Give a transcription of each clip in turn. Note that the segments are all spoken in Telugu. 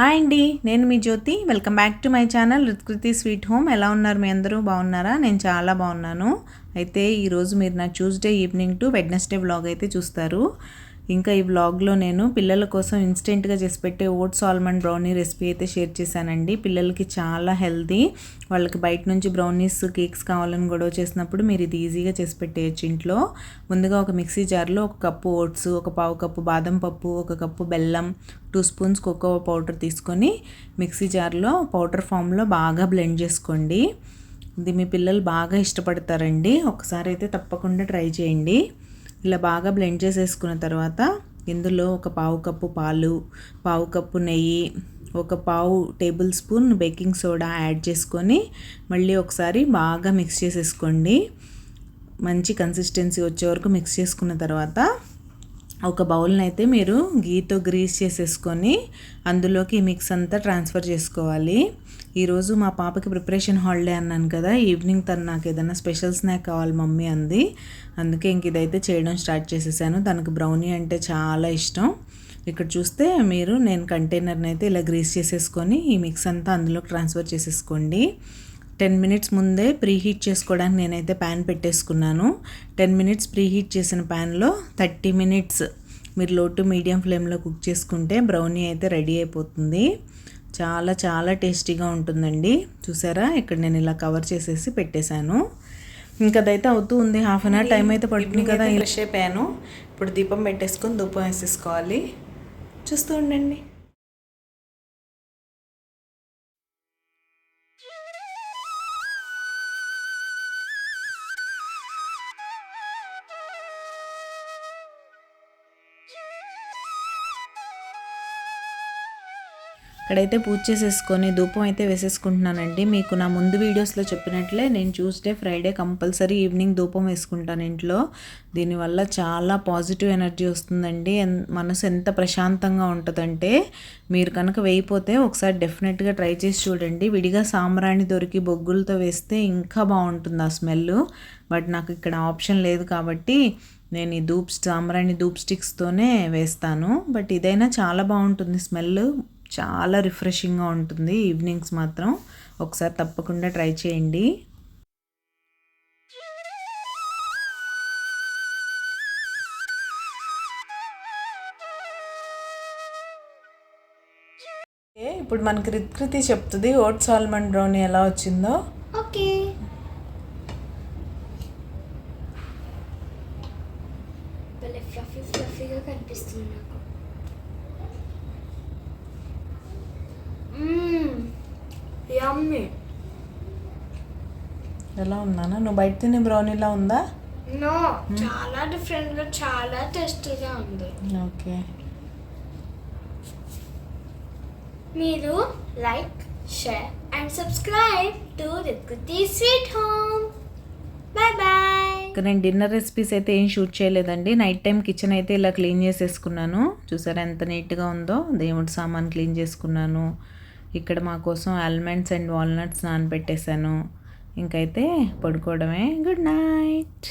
హాయ్ అండి నేను మీ Jyothi. Welcome back to my channel Ruthkruthi sweet home. ఎలా ఉన్నారు మీ అందరూ? బాగున్నారా? నేను చాలా బాగున్నాను. అయితే ఈరోజు మీరు నా Tuesday evening to Wednesday vlog అయితే చూస్తారు. ఇంకా ఈ వ్లాగ్లో నేను పిల్లల కోసం ఇన్స్టెంట్గా చేసి పెట్టే ఓట్స్ ఆల్మండ్ బ్రౌనీ రెసిపీ అయితే షేర్ చేశానండి. పిల్లలకి చాలా హెల్తీ వాళ్ళకి బయట నుంచి బ్రౌనీస్ కేక్స్ కావాలని గొడవ చేసినప్పుడు మీరు ఇది ఈజీగా చేసి పెట్టేయచ్చు ఇంట్లో. ముందుగా ఒక మిక్సీ జార్లో ఒక కప్పు ఓట్స్ ఒక పావు కప్పు బాదం పప్పు ఒక కప్పు బెల్లం టూ స్పూన్స్ కోకో పౌడర్ తీసుకొని మిక్సీ జార్లో పౌడర్ ఫామ్లో బాగా బ్లెండ్ చేసుకోండి. ఇది మీ పిల్లలు బాగా ఇష్టపడతారండి. ఒకసారి అయితే తప్పకుండా ట్రై చేయండి. ఇలా బాగా బ్లెండ్ చేసేసుకున్న తర్వాత ఇందులో ఒక పావు కప్పు పాలు పావు కప్పు నెయ్యి ఒక పావు tablespoon baking soda add చేసుకొని మళ్ళీ ఒకసారి బాగా మిక్స్ చేసేసుకోండి. మంచి కన్సిస్టెన్సీ వచ్చే వరకు మిక్స్ చేసుకున్న తర్వాత ఒక బౌల్ని అయితే మీరు గీతో గ్రీస్ చేసేసుకొని అందులోకి మిక్స్ అంతా ట్రాన్స్ఫర్ చేసుకోవాలి. ఈరోజు మా పాపకి ప్రిపరేషన్ హాలిడే అన్నాను కదా ఈవినింగ్ తను నాకు ఏదైనా స్పెషల్ స్నాక్ కావాలి మమ్మీ అంది. అందుకే ఇంక ఇదైతే చేయడం స్టార్ట్ చేసేసాను. తనకు బ్రౌనీ అంటే చాలా ఇష్టం. ఇక్కడ చూస్తే మీరు నేను కంటైనర్ని అయితే ఇలా గ్రీస్ చేసేసుకొని ఈ మిక్స్ అంతా అందులోకి ట్రాన్స్ఫర్ చేసేసుకోండి. టెన్ మినిట్స్ ముందే ప్రీ హీట్ చేసుకోవడానికి నేనైతే ప్యాన్ పెట్టేసుకున్నాను. టెన్ మినిట్స్ ప్రీ హీట్ చేసిన ప్యాన్లో థర్టీ మినిట్స్ మీరు లో టు మీడియం ఫ్లేమ్లో కుక్ చేసుకుంటే బ్రౌనీ అయితే రెడీ అయిపోతుంది. చాలా చాలా టేస్టీగా ఉంటుందండి. చూసారా? ఇక్కడ నేను ఇలా కవర్ చేసేసి పెట్టేశాను. ఇంకా అదైతే అవుతూ ఉంది. హాఫ్ అన్ అవర్ టైం అయితే పడుతుంది కదా ఫ్రెష్ అయిపోయాను. ఇప్పుడు దీపం పెట్టేసుకొని ధూపం వేసేసుకోవాలి. చూస్తూ ఉండండి. ఇక్కడైతే పూజ చేసేసుకొని ధూపం అయితే వేసేసుకుంటున్నానండి. మీకు నా ముందు వీడియోస్లో చెప్పినట్లే నేను ట్యూస్డే ఫ్రైడే కంపల్సరీ ఈవినింగ్ ధూపం వేసుకుంటాను ఇంట్లో. దీనివల్ల చాలా పాజిటివ్ ఎనర్జీ వస్తుందండి. మనసు ఎంత ప్రశాంతంగా ఉంటుందంటే మీరు కనుక వేయిపోతే ఒకసారి డెఫినెట్గా ట్రై చేసి చూడండి. విడిగా సాంబ్రాణి దొరికి బొగ్గులతో వేస్తే ఇంకా బాగుంటుంది ఆ స్మెల్ బట్ నాకు ఇక్కడ ఆప్షన్ లేదు కాబట్టి నేను ఈ ధూప్ సాంబ్రాణి ధూప్ స్టిక్స్తోనే వేస్తాను. బట్ ఇదైనా చాలా బాగుంటుంది స్మెల్ చాలా రిఫ్రెషింగ్గా ఉంటుంది. ఈవినింగ్స్ మాత్రం ఒకసారి తప్పకుండా ట్రై చేయండి. ఇప్పుడు మనకి రిత్కృతి చెప్తుంది ఓట్స్ ఆల్మండ్ బ్రౌనీ ఎలా వచ్చిందో ఓకే ఫ్లఫీ ఫ్లఫీగా కనిపిస్తుంది నాకు యమ్మీ ఎలా ఉన్నానా నువ్వు బయట తినే బ్రౌనీలా ఉందా? నో చాలా డిఫరెంట్గా చాలా టేస్టీగా ఉంది. ఓకే. మీరు like share and subscribe to Ruthkruthi sweet home bye bye ఇంకా నేను డిన్నర్ రెసిపీస్ అయితే ఏం షూట్ చేయలేదండి. నైట్ టైం కిచెన్ అయితే ఇలా క్లీన్ చేసేసుకున్నాను. చూసారా ఎంత నీట్గా ఉందో? దేవుడి సామాన్ క్లీన్ చేసుకున్నాను. ఇక్కడ మా కోసం ఆల్మండ్స్ అండ్ వాల్నట్స్ నానబెట్టేశాను. ఇంకైతే పడుకోవడమే. గుడ్ నైట్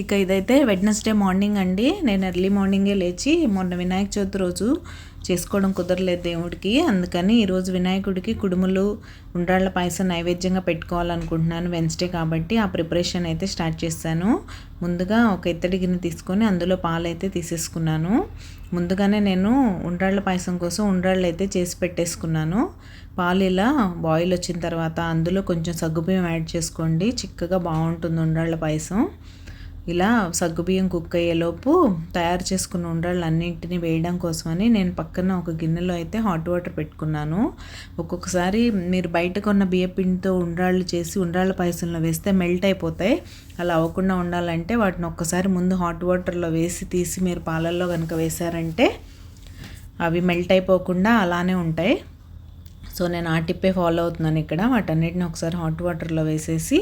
ఇక ఇదైతే వెడ్నెస్డే మార్నింగ్ అండి. నేను ఎర్లీ మార్నింగే లేచి మొన్న వినాయక చవితి రోజు చేసుకోవడం కుదరలేదు దేవుడికి. అందుకని ఈరోజు వినాయకుడికి కుడుములు ఉండ్రాళ్ళ పాయసం నైవేద్యంగా పెట్టుకోవాలనుకుంటున్నాను వెన్స్డే కాబట్టి ఆ ప్రిపరేషన్ అయితే స్టార్ట్ చేశాను ముందుగా ఒక ఇత్తడి గిన్నె తీసుకొని అందులో పాలు అయితే తీసేసుకున్నాను. ముందుగానే నేను ఉండ్రాళ్ళ పాయసం కోసం ఉండ్రాళ్ళు అయితే చేసి పెట్టేసుకున్నాను. పాలు ఇలా బాయిల్ వచ్చిన తర్వాత అందులో కొంచెం సగ్గుబియ్యం యాడ్ చేసుకోండి. చిక్కగా బాగుంటుంది ఉండ్రాళ్ళ పాయసం. ఇలా సగ్గుబియ్యం కుక్ అయ్యేలోపు తయారు చేసుకున్న ఉండ్రాళ్ళు అన్నింటినీ వేయడం కోసమని నేను పక్కన ఒక గిన్నెలో అయితే హాట్ వాటర్ పెట్టుకున్నాను. ఒక్కొక్కసారి మీరు బయట కొన్న బియ్యపిండితో ఉండ్రాళ్ళు చేసి ఉండ్రాళ్ళ పాయసంలో వేస్తే మెల్ట్ అయిపోతాయి. అలా అవ్వకుండా ఉండాలంటే వాటిని ఒక్కసారి ముందు హాట్ వాటర్లో వేసి తీసి మీరు పాలల్లో కనుక వేశారంటే అవి మెల్ట్ అయిపోకుండా అలానే ఉంటాయి. సో నేను ఆ టిప్పే ఫాలో అవుతున్నాను ఇక్కడ. వాటన్నిటిని ఒకసారి హాట్ వాటర్లో వేసేసి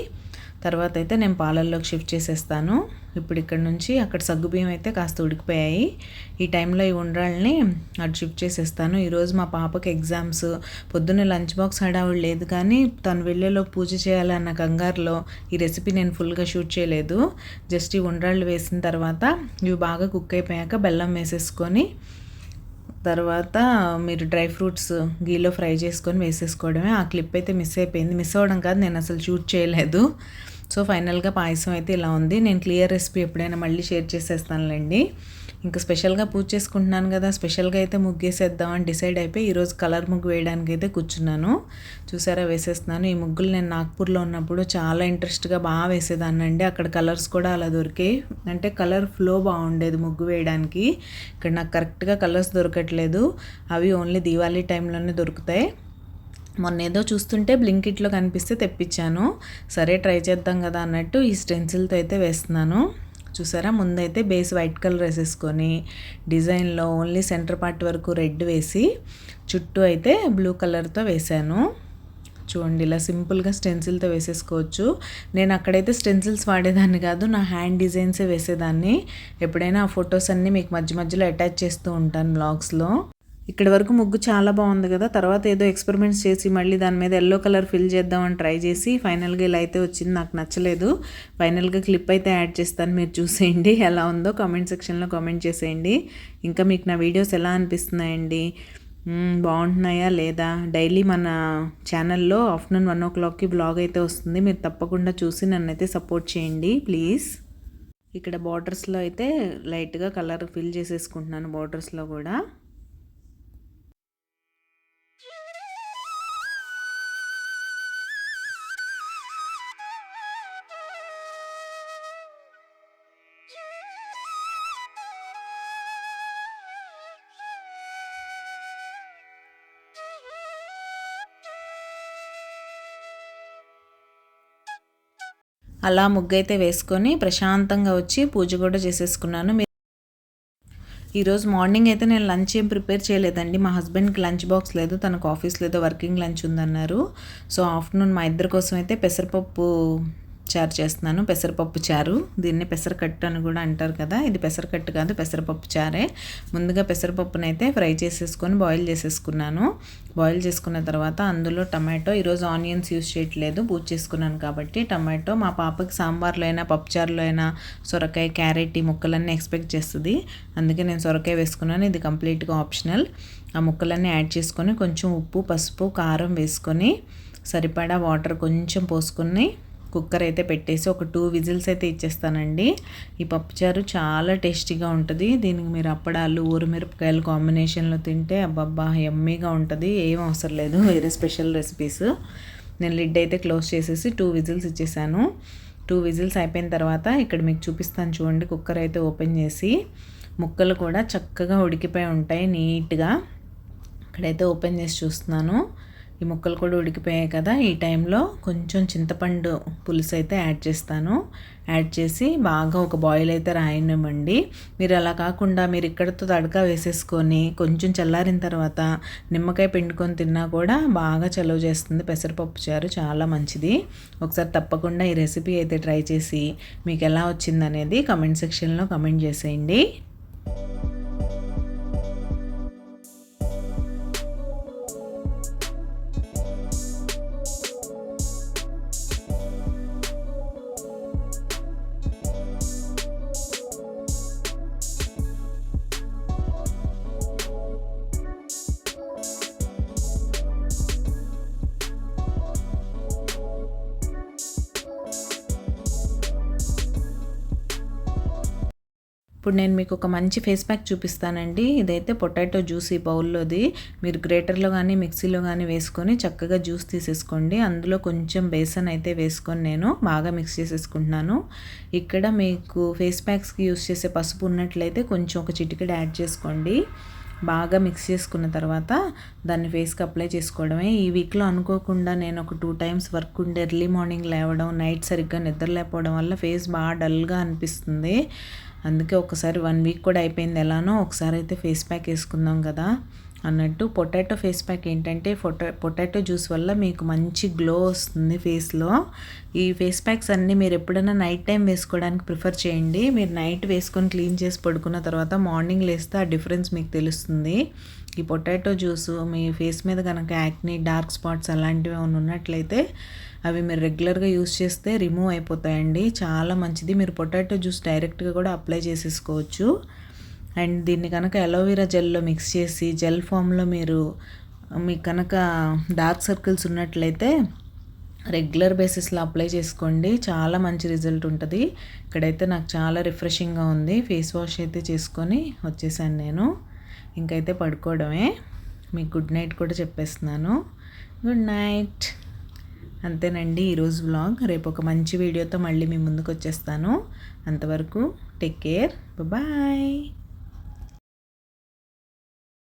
తర్వాత అయితే నేను పాలల్లోకి షిఫ్ట్ చేసేస్తాను. ఇప్పుడు ఇక్కడ నుంచి అక్కడ సగ్గుబియ్యం అయితే కాస్త ఉడికిపోయాయి. ఈ టైంలో ఈ ఉండ్రాళ్ళని అటు షిఫ్ట్ చేసేస్తాను. ఈరోజు మా పాపకి ఎగ్జామ్స్. పొద్దున్న లంచ్ బాక్స్ హడావుడు లేదు కానీ తను వెళ్ళేలో పూజ చేయాలన్న కంగారులో ఈ రెసిపీ నేను ఫుల్గా షూట్ చేయలేదు. జస్ట్ ఈ ఉండ్రాళ్ళు వేసిన తర్వాత ఇవి బాగా కుక్ అయిపోయాక బెల్లం వేసేసుకొని తర్వాత మీరు డ్రై ఫ్రూట్స్ గీలో ఫ్రై చేసుకొని వేసేసుకోవడమే. ఆ క్లిప్ అయితే మిస్ అయిపోయింది. మిస్ అవ్వడం కాదు నేను అసలు షూట్ చేయలేదు. సో ఫైనల్గా పాయసం అయితే ఇలా ఉంది. నేను క్లియర్ రెసిపీ ఎప్పుడైనా మళ్ళీ షేర్ చేసేస్తానులేండి. ఇంకా స్పెషల్గా పూజ చేసుకుంటున్నాను కదా స్పెషల్గా అయితే ముగ్గేసేద్దామని డిసైడ్ అయిపోయి ఈరోజు కలర్ ముగ్గు వేయడానికి అయితే కూర్చున్నాను. చూసారా వేసేస్తున్నాను. ఈ ముగ్గులు నేను నాగ్పూర్లో ఉన్నప్పుడు చాలా ఇంట్రెస్ట్గా బాగా వేసేదాన్ని అండి అక్కడ కలర్స్ కూడా అలా దొరికాయి. అంటే కలర్ ఫ్లో బాగుండేది ముగ్గు వేయడానికి. ఇక్కడ నాకు కరెక్ట్గా కలర్స్ దొరకట్లేదు. అవి ఓన్లీ దీవాళీ టైంలోనే దొరుకుతాయి. మొన్న ఏదో చూస్తుంటే బ్లింకిట్లో కనిపిస్తే తెప్పించాను. సరే ట్రై చేద్దాం కదా అన్నట్టు ఈ స్టెన్సిల్తో అయితే వేస్తున్నాను. చూసారా? ముందైతే బేస్ వైట్ కలర్ వేసేసుకొని డిజైన్లో ఓన్లీ సెంటర్ పార్ట్ వరకు రెడ్ వేసి చుట్టూ అయితే బ్లూ కలర్తో వేశాను. చూడండి ఇలా సింపుల్గా స్టెన్సిల్తో వేసేసుకోవచ్చు. నేను అక్కడైతే స్టెన్సిల్స్ వాడేదాన్ని కాదు నా హ్యాండ్ డిజైన్సే వేసేదాన్ని. ఎప్పుడైనా ఆ ఫొటోస్ అన్నీ మీకు మధ్య మధ్యలో అటాచ్ చేస్తూ ఉంటాను బ్లాగ్స్లో. ఇక్కడ వరకు ముగ్గు చాలా బాగుంది కదా. తర్వాత ఏదో ఎక్స్పెరిమెంట్స్ చేసి మళ్ళీ దాని మీద ఎల్లో కలర్ ఫిల్ చేద్దామని ట్రై చేసి ఫైనల్గా ఇలా అయితే వచ్చింది. నాకు నచ్చలేదు. ఫైనల్గా క్లిప్ అయితే యాడ్ చేస్తాను. మీరు చూసేయండి. ఎలా ఉందో కామెంట్ సెక్షన్లో కామెంట్ చేసేయండి. ఇంకా మీకు నా వీడియోస్ ఎలా అనిపిస్తున్నాయండి? బాగుంటున్నాయా లేదా? డైలీ మన ఛానల్లో ఆఫ్టర్నూన్ వన్ ఓ క్లాక్కి బ్లాగ్ అయితే వస్తుంది. మీరు తప్పకుండా చూసి నన్ను అయితే సపోర్ట్ చేయండి. ప్లీజ్ ఇక్కడ బార్డర్స్లో అయితే లైట్గా కలర్ ఫిల్ చేసేసుకుంటున్నాను బార్డర్స్లో కూడా. అలా ముగ్గైతే వేసుకొని ప్రశాంతంగా వచ్చి పూజ కూడా చేసేసుకున్నాను. మీరు ఈరోజు మార్నింగ్ అయితే నేను లంచ్ ఏం ప్రిపేర్ చేయలేదండి. మా హస్బెండ్కి లంచ్ బాక్స్ లేదు తనకు ఆఫీస్ లేదో వర్కింగ్ లంచ్ ఉందన్నారు. సో ఆఫ్టర్నూన్ మా ఇద్దరి కోసం అయితే పెసరపప్పు చారు చేస్తున్నాను. పెసరపప్పు చారు. దీన్ని పెసరకట్టు అని కూడా అంటారు కదా. ఇది పెసరకట్టు కాదు పెసరపప్పు చారే. ముందుగా పెసరపప్పునైతే అయితే ఫ్రై చేసేసుకొని బాయిల్ చేసేసుకున్నాను. బాయిల్ చేసుకున్న తర్వాత అందులో టమాటో ఈరోజు ఆనియన్స్ యూస్ చేయట్లేదు పూజ చేసుకున్నాను కాబట్టి టమాటో మా పాపకి సాంబార్లో అయినా పప్పుచారులో అయినా సొరకాయ క్యారెట్ ఈ ముక్కలన్నీ ఎక్స్పెక్ట్ చేస్తుంది. అందుకే నేను సొరకాయ వేసుకున్నాను. ఇది కంప్లీట్గా ఆప్షనల్. ఆ ముక్కలన్నీ యాడ్ చేసుకొని కొంచెం ఉప్పు పసుపు కారం వేసుకొని సరిపడా వాటర్ కొంచెం పోసుకొని కుక్కర్ అయితే పెట్టేసి ఒక టూ విజిల్స్ అయితే ఇచ్చేస్తానండి. ఈ పప్పుచారు చాలా టేస్టీగా ఉంటుంది. దీనికి మీరు అప్పడాలు ఊరుమిరపకాయలు కాంబినేషన్లో తింటే అబ్బబ్బా ఎమ్మీగా ఉంటుంది. ఏం అవసరం లేదు వేరే స్పెషల్ రెసిపీస్. నేను లిడ్ అయితే క్లోజ్ చేసేసి టూ విజిల్స్ ఇచ్చేసాను. టూ విజిల్స్ అయిపోయిన తర్వాత ఇక్కడ మీకు చూపిస్తాను చూడండి. కుక్కర్ అయితే ఓపెన్ చేసి ముక్కలు కూడా చక్కగా ఉడికిపోయి ఉంటాయి నీట్గా. ఇక్కడైతే ఓపెన్ చేసి చూస్తున్నాను. ఈ ముక్కలు కూడా ఉడికిపోయాయి కదా. ఈ టైంలో కొంచెం చింతపండు పులుసు అయితే యాడ్ చేస్తాను. యాడ్ చేసి బాగా ఒక బాయిల్ అయితే రాయనివ్వండి. మీరు అలా కాకుండా మీరు ఇక్కడతో తడక వేసేసుకొని కొంచెం చల్లారిన తర్వాత నిమ్మకాయ పిండుకొని తిన్నా కూడా బాగా చలువ చేస్తుంది. పెసరపప్పు చారు చాలా మంచిది. ఒకసారి తప్పకుండా ఈ రెసిపీ అయితే ట్రై చేసి మీకు ఎలా వచ్చిందనేది కమెంట్ సెక్షన్లో కమెంట్ చేసేయండి. ఇప్పుడు నేను మీకు ఒక మంచి ఫేస్ ప్యాక్ చూపిస్తానండి. ఇదైతే పొటాటో జ్యూస్ ఈ బౌల్లోది. మీరు గ్రేటర్లో కానీ మిక్సీలో కానీ వేసుకొని చక్కగా జ్యూస్ తీసేసుకోండి. అందులో కొంచెం బేసన్ అయితే వేసుకొని నేను బాగా మిక్స్ చేసేసుకుంటున్నాను. ఇక్కడ మీకు ఫేస్ ప్యాక్స్కి యూస్ చేసే పసుపు ఉన్నట్లయితే కొంచెం ఒక చిటికెడు యాడ్ చేసుకోండి. బాగా మిక్స్ చేసుకున్న తర్వాత దాన్ని ఫేస్కి అప్లై చేసుకోవడమే. ఈ వీక్లో అనుకోకుండా నేను ఒక టూ టైమ్స్ వర్క్ ఉండే ఎర్లీ మార్నింగ్ లేవడం నైట్ సరిగ్గా నిద్ర లేకపోవడం వల్ల ఫేస్ బాగా డల్గా అనిపిస్తుంది. అందుకే ఒకసారి వన్ వీక్ కూడా అయిపోయింది ఎలానో ఒకసారి అయితే ఫేస్ ప్యాక్ వేసుకుందాం కదా అన్నట్టు. పొటాటో ఫేస్ ప్యాక్ ఏంటంటే పొటా పొటాటో జ్యూస్ వల్ల మీకు మంచి గ్లో వస్తుంది ఫేస్లో ఈ ఫేస్ ప్యాక్స్ అన్నీ మీరు ఎప్పుడైనా నైట్ టైం వేసుకోవడానికి ప్రిఫర్ చేయండి. మీరు నైట్ వేసుకొని క్లీన్ చేసి పడుకున్న తర్వాత మార్నింగ్ లేస్తే ఆ డిఫరెన్స్ మీకు తెలుస్తుంది. ఈ పొటాటో జ్యూస్ మీ ఫేస్ మీద కనుక యాక్ని డార్క్ స్పాట్స్ అలాంటివి ఏమైనా ఉన్నట్లయితే అవి మీరు రెగ్యులర్గా యూస్ చేస్తే రిమూవ్ అయిపోతాయండి. చాలా మంచిది. మీరు పొటాటో జ్యూస్ డైరెక్ట్గా కూడా అప్లై చేసేసుకోవచ్చు. అండ్ దీన్ని కనుక అలోవెరా జెల్లో మిక్స్ చేసి జెల్ ఫామ్లో మీరు మీకు కనుక డార్క్ సర్కిల్స్ ఉన్నట్లయితే రెగ్యులర్ బేసిస్లో అప్లై చేసుకోండి. చాలా మంచి రిజల్ట్ ఉంటుంది. ఇక్కడైతే నాకు చాలా రిఫ్రెషింగ్గా ఉంది. ఫేస్ వాష్ అయితే చేసుకొని వచ్చేసాను నేను. ఇంకైతే పడుకోవడమే. మీకు గుడ్ నైట్ కూడా చెప్పేస్తున్నాను. Good night. అంతేనండి ఈరోజు వ్లాగ్ రేపు ఒక మంచి వీడియోతో మళ్ళీ మీ ముందుకు వచ్చేస్తాను అంతవరకు టేక్ కేర్ బాయ్